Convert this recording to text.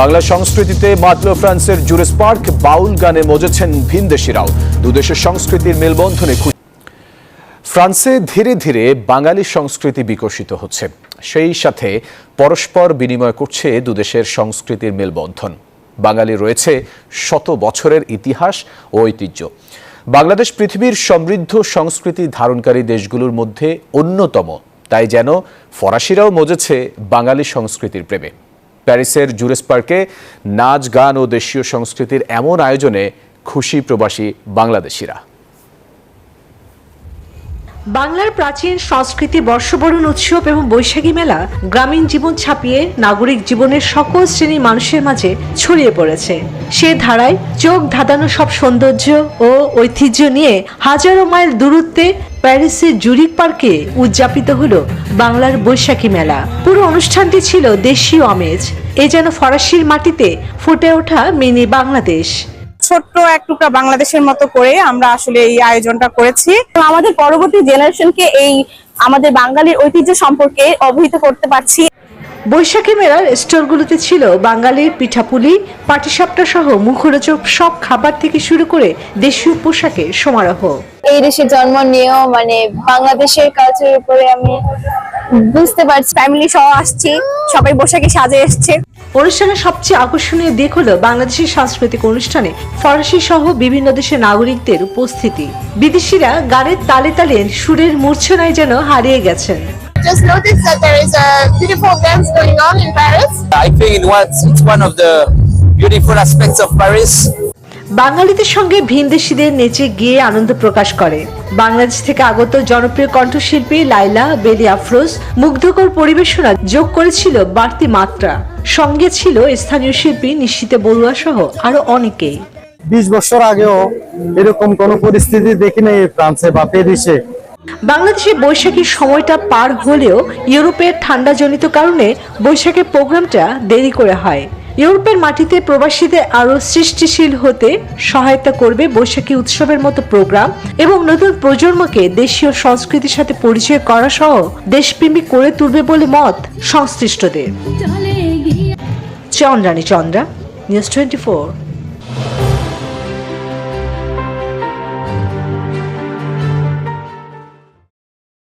বাংলা সংস্কৃতিতে মাতল ফ্রান্সের জুরেস পার্ক, বাউল গানে মজেছেন ভিনদেশিরাও দুদেশের সংস্কৃতির মেলবন্ধনে ফ্রান্সে ধীরে ধীরে বাঙালি সংস্কৃতি বিকশিত হচ্ছে। সেই সাথে পরস্পর বিনিময় করছে দুদেশের সংস্কৃতির মেলবন্ধন। বাঙালি রয়েছে শত বছরের ইতিহাস ও ঐতিহ্য। বাংলাদেশ পৃথিবীর সমৃদ্ধ সংস্কৃতি ধারণকারী দেশগুলোর মধ্যে অন্যতম। তাই যেন ফরাসিরাও মজেছে বাঙালি সংস্কৃতির প্রেমে। প্যারিসের জুরেস পার্কে নাচ গান ও দেশীয় সংস্কৃতির এমন আয়োজনে খুশি প্রবাসী বাংলাদেশিরা। বাংলার প্রাচীন সংস্কৃতি বর্ষবরণ উৎসব এবং বৈশাখী মেলা গ্রামীণ জীবন ছাপিয়ে নাগরিক জীবনের সকল শ্রেণির মানুষের মাঝে ছড়িয়ে পড়েছে। সে ধারায় চোখ ধাঁধানো সব সৌন্দর্য ও ঐতিহ্য নিয়ে হাজারো মাইল দূরত্বে প্যারিসের জুরিক পার্কে উদযাপিত হলো বাংলার বৈশাখী মেলা। পুরো অনুষ্ঠানটি ছিল দেশীয় আমেজ। এ যেন ফরাসির মাটিতে ফুটে ওঠা মিনি বাংলাদেশ। ছোট্ট এক টুকরা বাংলাদেশের মতো করে আমরা আসলে এই আয়োজনটা করেছি। আমাদের পরবর্তী জেনারেশনকে এই আমাদের বাঙালির ঐতিহ্য সম্পর্কে অবহিত করতে পারছি। বৈশাখী মেলার স্টলগুলোতে ছিল বাঙালির পিঠাপুলি পাটিসাপটা সহ মুখরোচক সব খাবার থেকে শুরু করে দেশীয় পোশাকের সমারোহ। এই দেশে জন্ম নিয়েও মানে বাংলাদেশের কালচারের উপরে আমি বুঝতে পারছি ফ্যামিলি সহ আসছি সবাই বৈশাখী সাজে এসছে। অনুষ্ঠানের সবচেয়ে আকর্ষণীয় দিক হল বাংলাদেশের সাংস্কৃতিক অনুষ্ঠানে ফরাসি সহ বিভিন্ন দেশের নাগরিকদের উপস্থিতি বিদেশিরা গানের তালে তালে সুরের মূর্ছনায় যেন হারিয়ে গেছেন just noticed that there is a beautiful dance going on in Paris. I think it was, it's one of the beautiful aspects of Paris. বাঙালিদের সঙ্গে ভিনদেশিদের নেচে গিয়ে আনন্দ প্রকাশ করে বাংলাদেশ থেকে আগত জনপ্রিয় কণ্ঠশিল্পী লাইলা বেলি আফরোজ মুগ্ধকর পরিবেশনা যোগ করেছিল বাড়তি মাত্রা সঙ্গে ছিল স্থানীয় শিল্পী নিশ্চিতে বড়ুয়া সহ আরও অনেকেই। বিশ বছর আগেও এরকম কোনো পরিস্থিতি দেখি নাই ফ্রান্সে বা প্যারিসে বাংলাদেশে বৈশাখীর সময়টা পার হলেও ইউরোপের ঠান্ডাজনিত কারণে বৈশাখের প্রোগ্রামটা দেরি করে হয়। ইউরোপের মাটিতে প্রবাসীদের আরও সৃষ্টিশীল হতে সহায়তা করবে বৈশাখী উৎসবের মতো প্রোগ্রাম এবং নতুন প্রজন্মকে দেশীয় সংস্কৃতির সাথে পরিচয় করা সহ দেশপ্রেমী করে তুলবে বলে মত সংশ্লিষ্টদের। Chandrani Chandra news twenty four